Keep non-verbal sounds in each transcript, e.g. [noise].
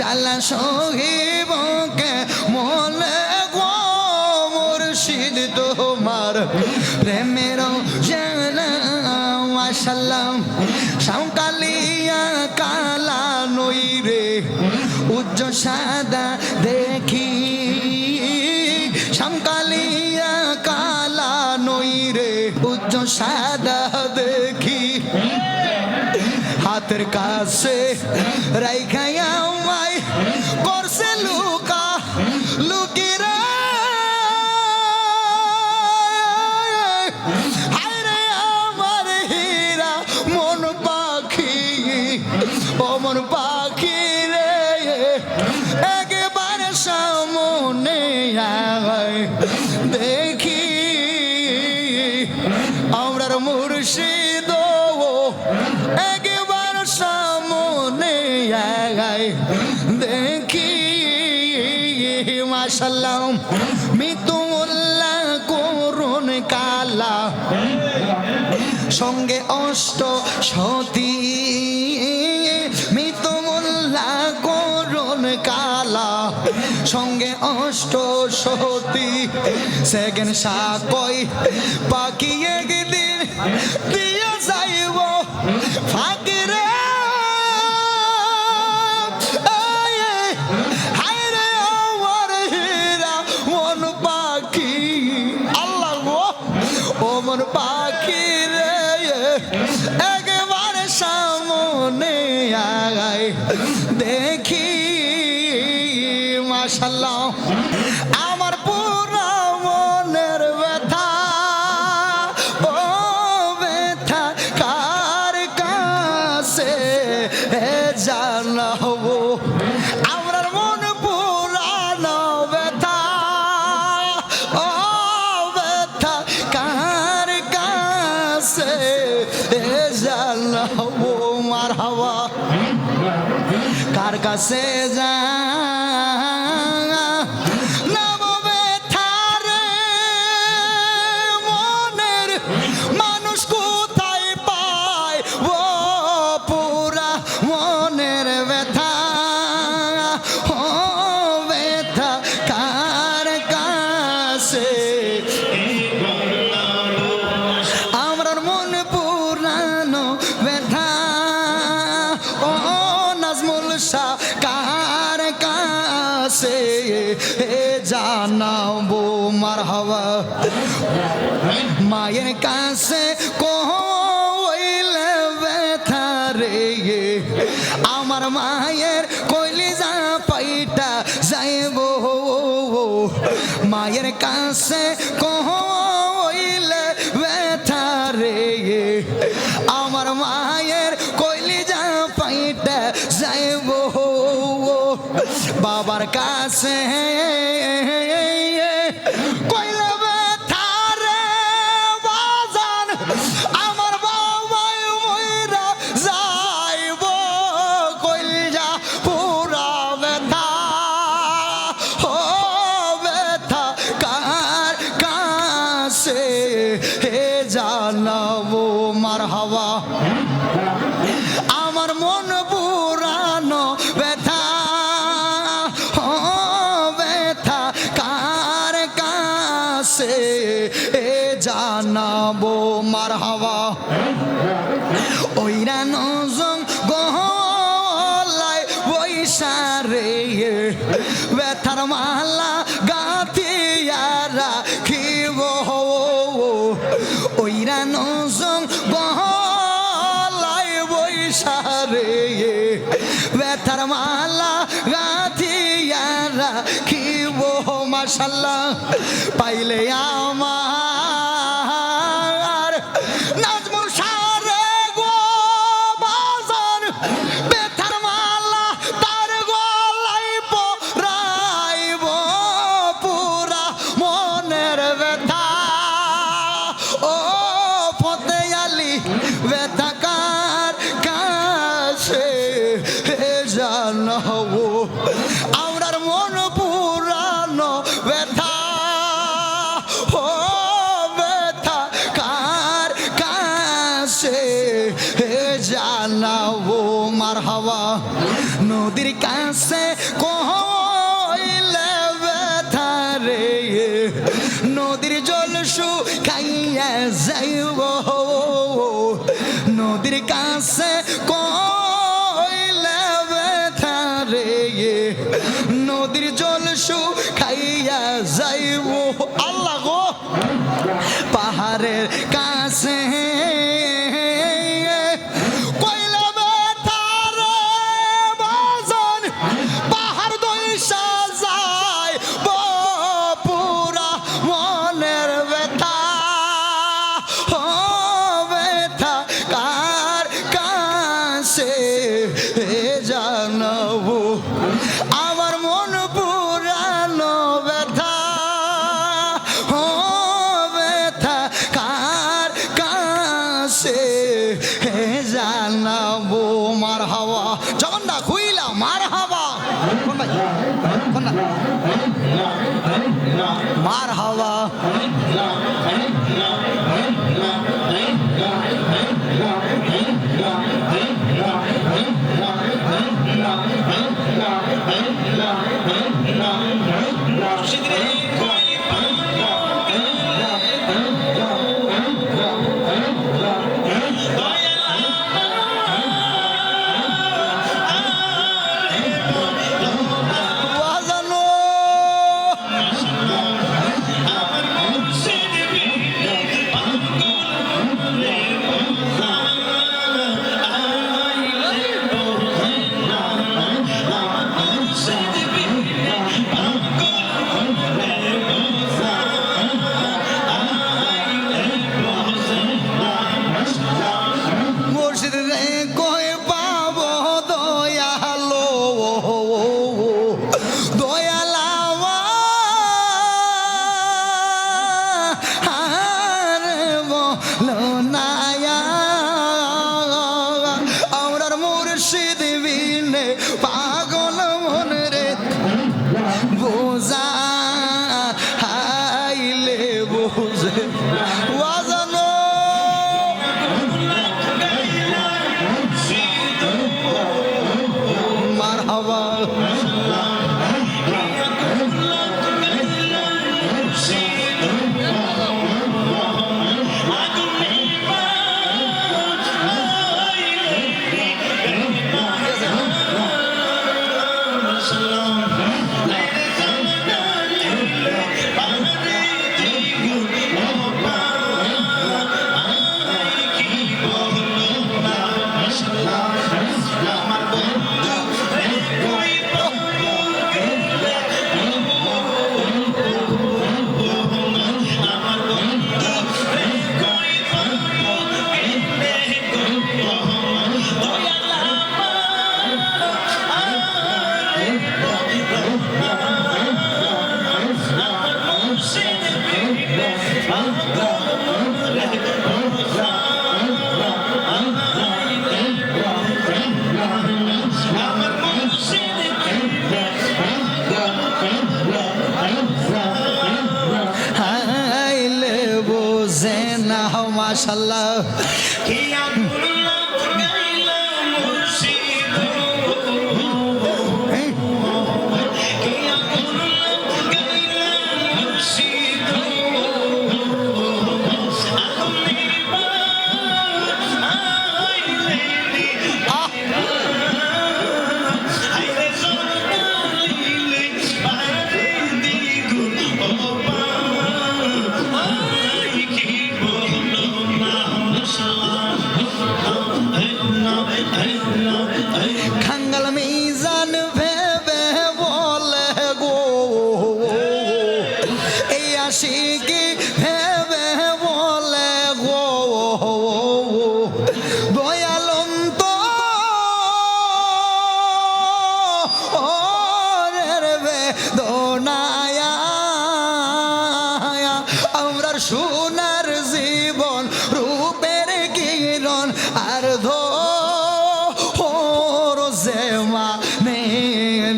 জ্বালা সহিব কে মনে গো মুর্শিদ তোমার প্রেমের জ্বালা মাশাল্লাম সাউকালিয়া কালা নই রে উজ্জ সাদা দেখি। সামকালিয়া কালা নই রে উজ্জ সাদা দেখি। হাতের কাছে রাইখা আমরার মুর্শিদ একবার সামনে দেখি। মাসাল্লাম মিতুল্লাহ করুন কালা। সঙ্গে অষ্ট সতী সঙ্গে অষ্ট সহতি সেকেন্ড সাকই পাকিয়ে গেলে দিয়ে যাইব। ফাঁকি মাশাল্লাহ আমার পুরা মনের ব্যথা, ও ব্যথা কার কাছে জানাব? আমার মন পুরানো ব্যথা, ও ব্যথা কার কাছে জানাব? মার হাওয়া কার কাছে জানাব মার হওয়া। মায়ের কাছে আল্লাহ গো। পাহাড়ের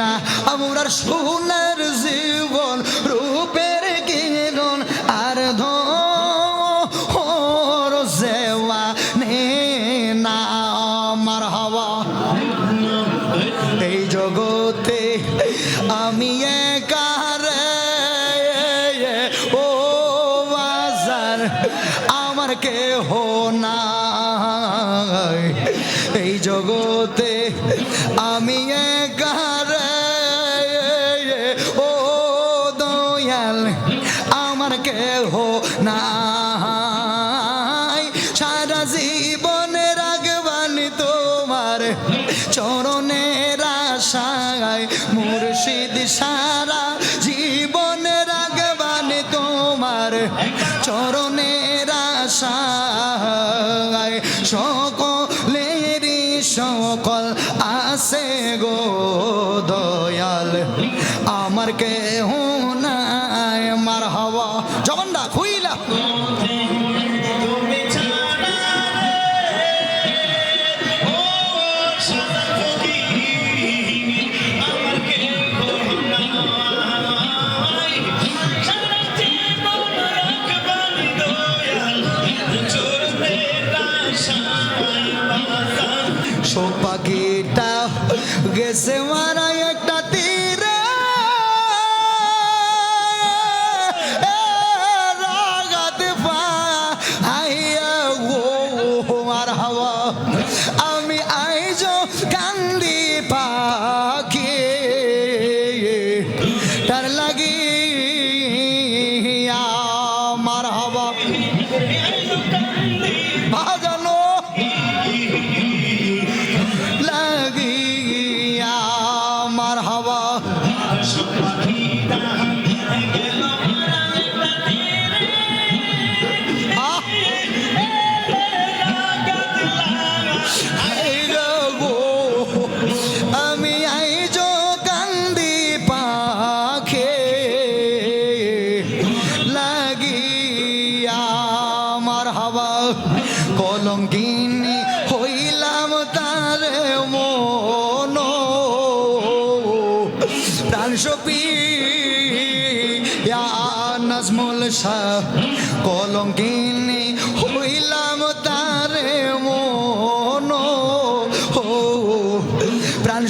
না আমরার সোনার জীবন সকলের সকল আসে গো দয়াল। আমার কে তার লাগে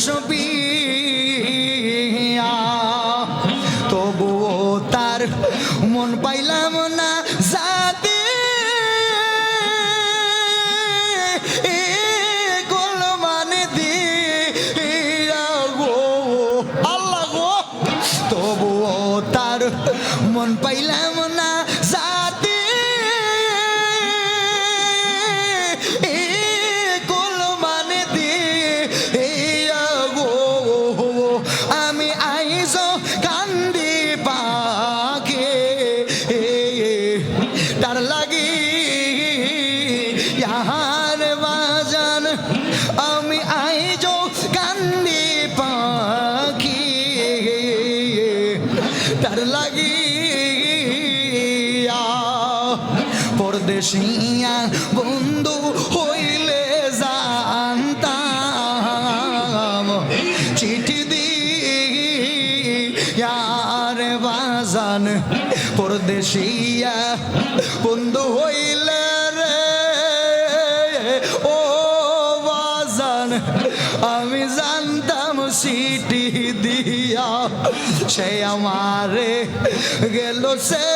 ছবি তার লাগিয়া পরদেশিয়া বন্ধু হইলে জানতাম। চিঠি দিয়া বাজান পরদেশিয়া সে আমারে গেল সে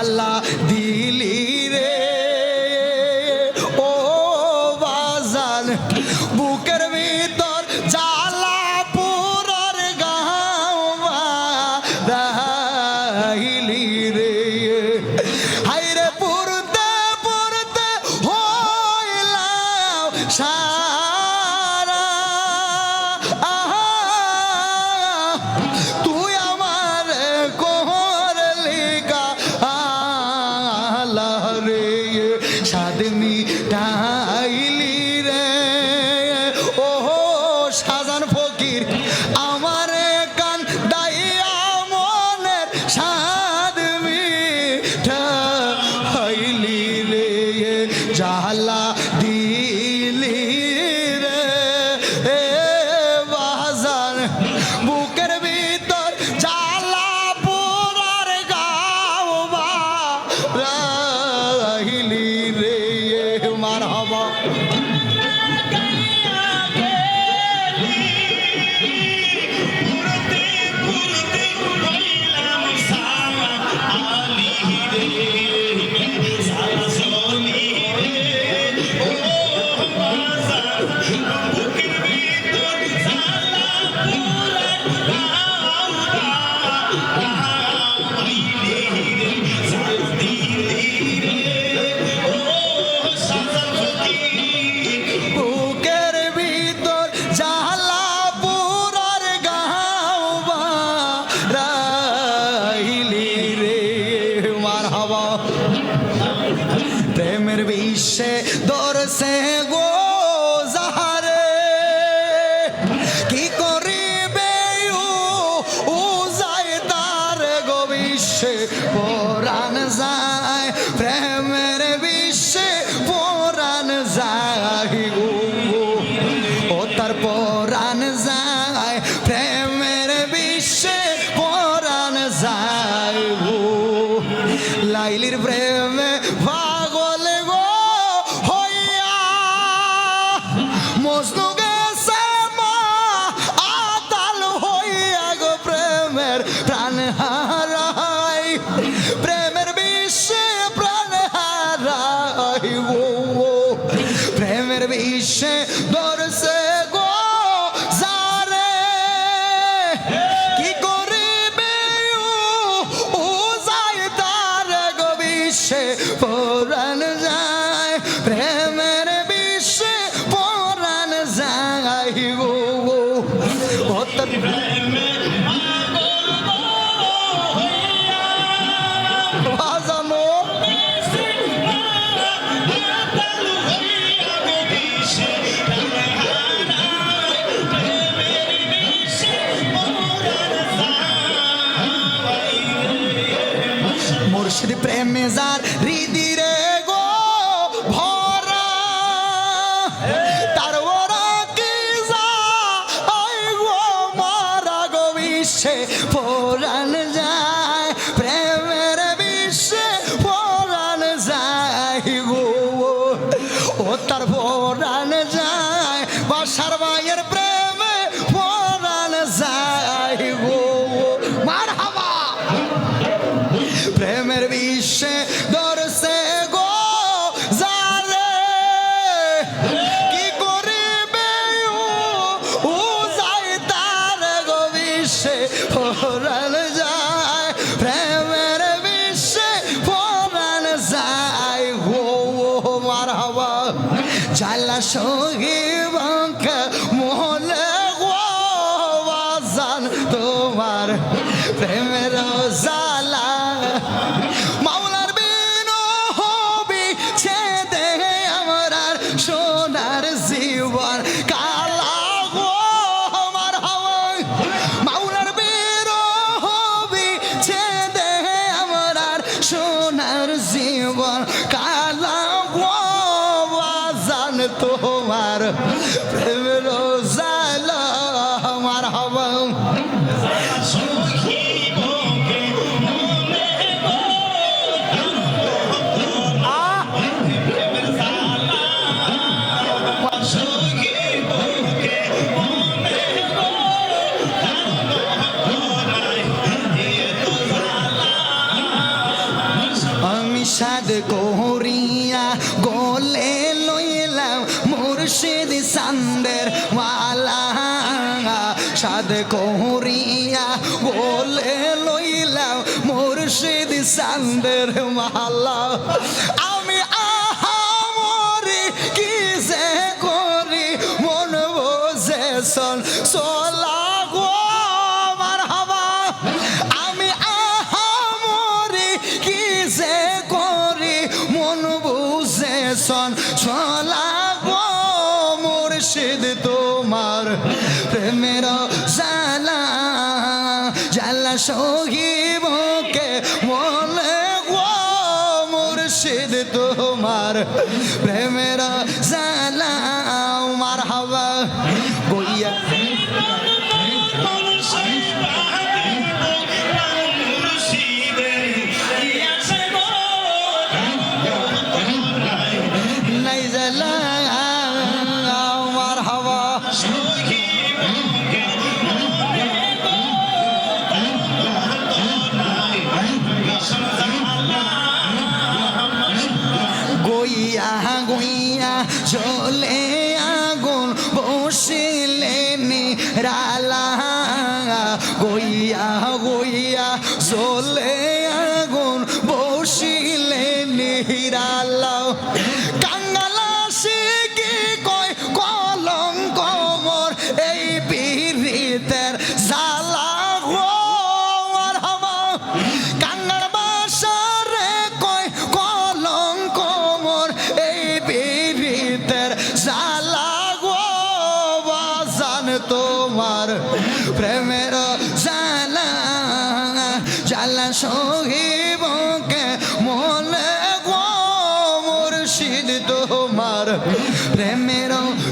আল্লাহ দিলি প্রেমের বিশ্বে দরসে গো। তার ভোরান যায়। বাসার ভাইয়ের তো Brother. [laughs]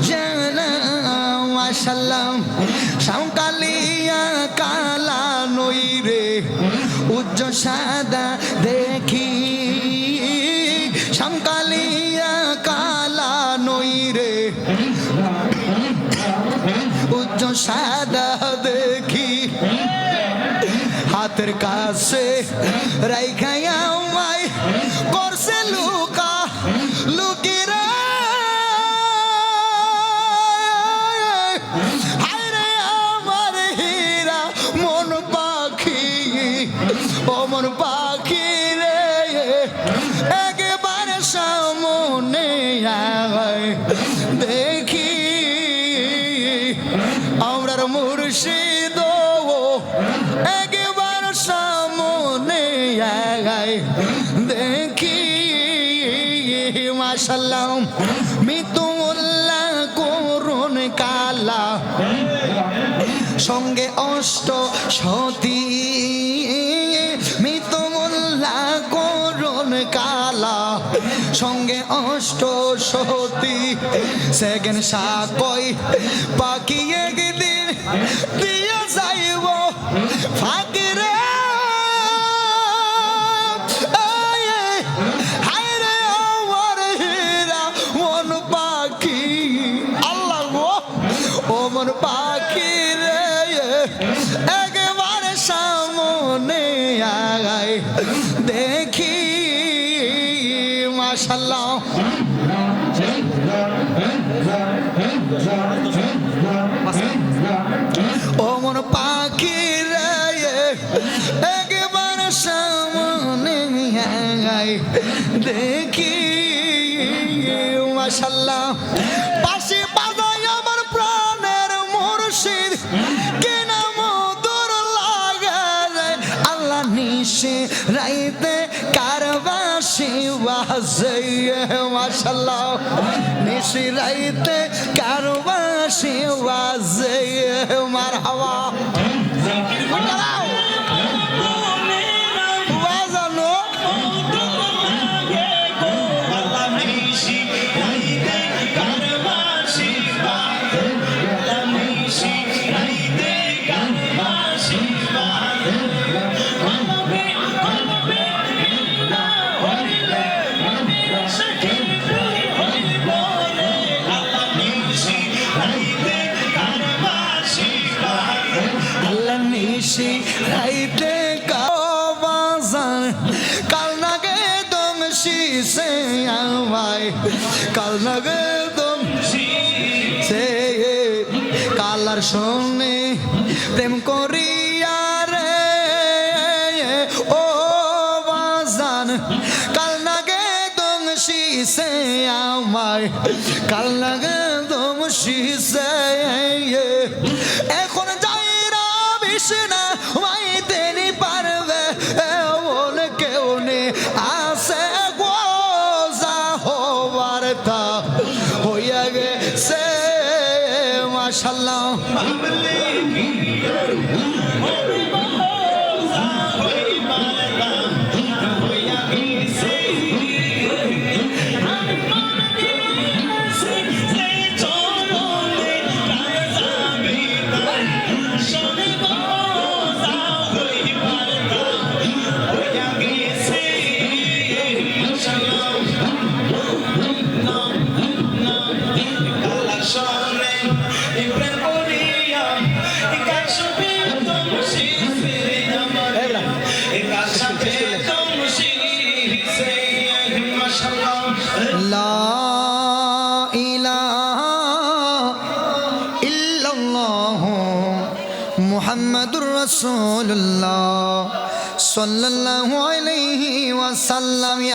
জানা ওয়াসাল্লাম কালা নই রে উজ্জ সাদা দেখি। সাঁওকালিয়া কালা নই রে উজ্জ সাদা দেখি। হাতের কাছে রাই যায় দেখি মাসাল্লাহ মিতুল্লাহ করুন কালা। সঙ্গে অষ্ট সতী মিতুল্লাহ করুন কালা। সঙ্গে অষ্ট সতী সেকেন্ড সাকই পাকিয়ে দিন ও মন পাখি একবার সামনে দেখি মাসাল্লাহ পাশে মাসাল্লাহ নিশি রাইতে কারবাসি বাজে মার হাওয়া believe.